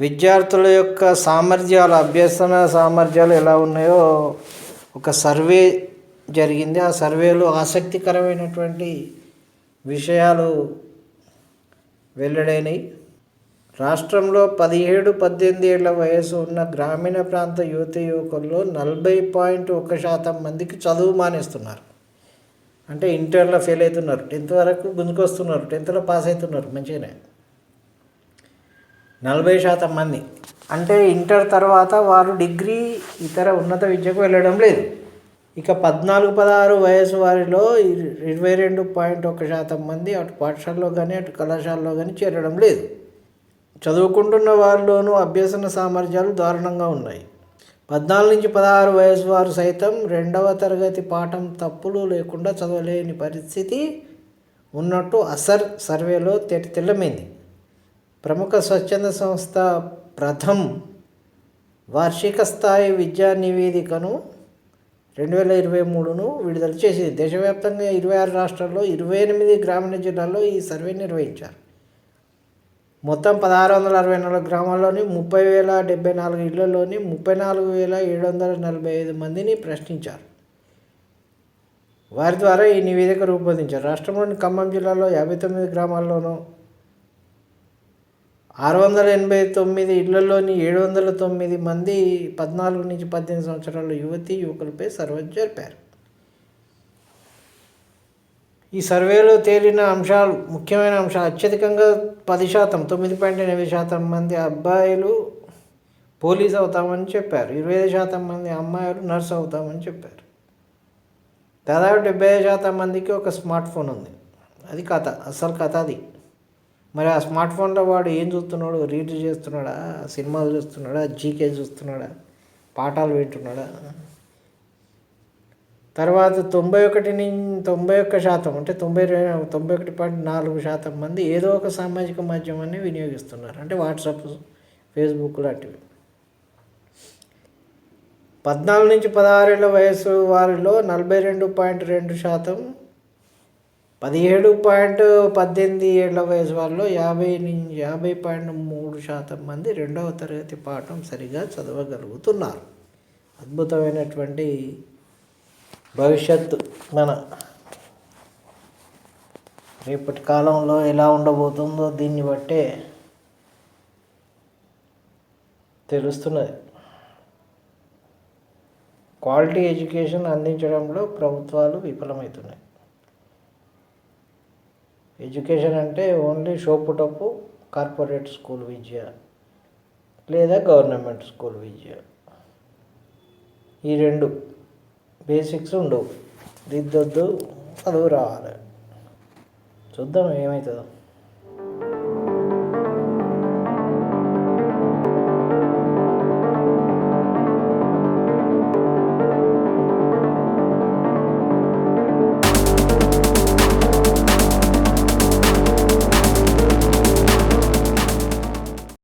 విద్యార్థుల యొక్క సామర్థ్యాలు అభ్యసన సామర్థ్యాలు ఎలా ఉన్నాయో ఒక సర్వే జరిగింది. ఆ సర్వేలో ఆసక్తికరమైనటువంటి విషయాలు వెల్లడైనవి రాష్ట్రంలో పదిహేడు పద్దెనిమిది ఏళ్ళ వయసు ఉన్న గ్రామీణ ప్రాంత యువత యువకుల్లో నలభై పాయింట్ ఒక శాతం మందికి చదువు మానేస్తున్నారు. అంటే ఇంటర్లో ఫెయిల్ అవుతున్నారు. టెన్త్ వరకు గుంజుకొస్తున్నారు. టెన్త్లో పాస్ అవుతున్నారు. మంచిగానే. నలభై శాతం మంది. అంటే ఇంటర్ తర్వాత వారు డిగ్రీ ఇతర ఉన్నత విద్యకు వెళ్ళడం లేదు. ఇక పద్నాలుగు పదహారు వయసు వారిలో ఇరవై రెండు పాయింట్ ఒక శాతం మంది అటు పాఠశాలలో కానీ అటు కళాశాలలో కానీ చేరడం లేదు. చదువుకుంటున్న వారిలోనూ అభ్యసన సామర్థ్యాలు దారుణంగా ఉన్నాయి. పద్నాలుగు నుంచి పదహారు వయసు వారు సైతం రెండవ తరగతి పాఠం తప్పులు లేకుండా చదవలేని పరిస్థితి ఉన్నట్టు అసర్ సర్వేలో తె- తెల్లమైంది ప్రముఖ స్వచ్ఛంద సంస్థ ప్రథమ్ వార్షిక స్థాయి విద్యా నివేదికను రెండు వేల ఇరవై మూడును విడుదల చేసింది. దేశవ్యాప్తంగా ఇరవై ఆరు రాష్ట్రాల్లో ఇరవై ఎనిమిది గ్రామీణ జిల్లాల్లో ఈ సర్వే నిర్వహించారు. మొత్తం పదహారు వందల అరవై నాలుగు గ్రామాల్లోని ముప్పై వేల డెబ్బై నాలుగు ఇళ్ళలోని ముప్పై నాలుగు వేల ఏడు వందల నలభై ఐదు మందిని ప్రశ్నించారు. వారి ద్వారా ఈ నివేదిక రూపొందించారు. రాష్ట్రంలోని ఖమ్మం జిల్లాలో యాభై తొమ్మిది గ్రామాల్లోనూ ఆరు వందల ఎనభై తొమ్మిది ఇళ్ళలోని ఏడు వందల తొమ్మిది మంది పద్నాలుగు నుంచి పద్దెనిమిది సంవత్సరాల యువతి యువకులపై సర్వే జరిపారు. ఈ సర్వేలో తేలిన అంశాలు ముఖ్యమైన అంశాలు. అత్యధికంగా పది శాతం తొమ్మిది పాయింట్ ఎనిమిది శాతం మంది అబ్బాయిలు పోలీస్ అవుతామని చెప్పారు. ఇరవై ఐదు శాతం మంది అమ్మాయిలు నర్స్ అవుతామని చెప్పారు. దాదాపు డెబ్బై ఐదు శాతం మందికి ఒక స్మార్ట్ ఫోన్ ఉంది. అది కథ అసలు కథ అది. మరి ఆ స్మార్ట్ ఫోన్లో వాడు ఏం చూస్తున్నాడు? రీడ్ చేస్తున్నాడా? సినిమాలు చూస్తున్నాడా? జీకే చూస్తున్నాడా? పాఠాలు వింటున్నాడా? తర్వాత తొంభై ఒకటి నుంచి తొంభై ఒక్క శాతం అంటే తొంభై తొంభై ఒకటి పాయింట్ నాలుగు శాతం మంది ఏదో ఒక సామాజిక మాధ్యమాన్ని వినియోగిస్తున్నారు. అంటే వాట్సాప్ ఫేస్బుక్ లాంటివి. పద్నాలుగు నుంచి పదహారేళ్ళ వయసు వారిలో నలభై రెండు పాయింట్ రెండు శాతం పదిహేడు పాయింట్ పద్దెనిమిది ఏళ్ళ వయసు వాళ్ళు యాభై నుంచి యాభై పాయింట్ మూడు శాతం మంది రెండవ తరగతి పాఠం సరిగా చదవగలుగుతున్నారు. అద్భుతమైనటువంటి భవిష్యత్తు మన రేపటి కాలంలో ఎలా ఉండబోతుందో దీన్ని బట్టే తెలుస్తున్నది. క్వాలిటీ ఎడ్యుకేషన్ అందించడంలో ప్రభుత్వాలు విఫలమవుతున్నాయి. ఎడ్యుకేషన్ అంటే ఓన్లీ షోపుటప్పు కార్పొరేట్ స్కూల్ విద్య లేదా గవర్నమెంట్ స్కూల్ విద్య. ఈ రెండు బేసిక్స్ ఉండవు. దిద్దొద్దు చదువు రావాలి. చూద్దాం ఏమవుతుందో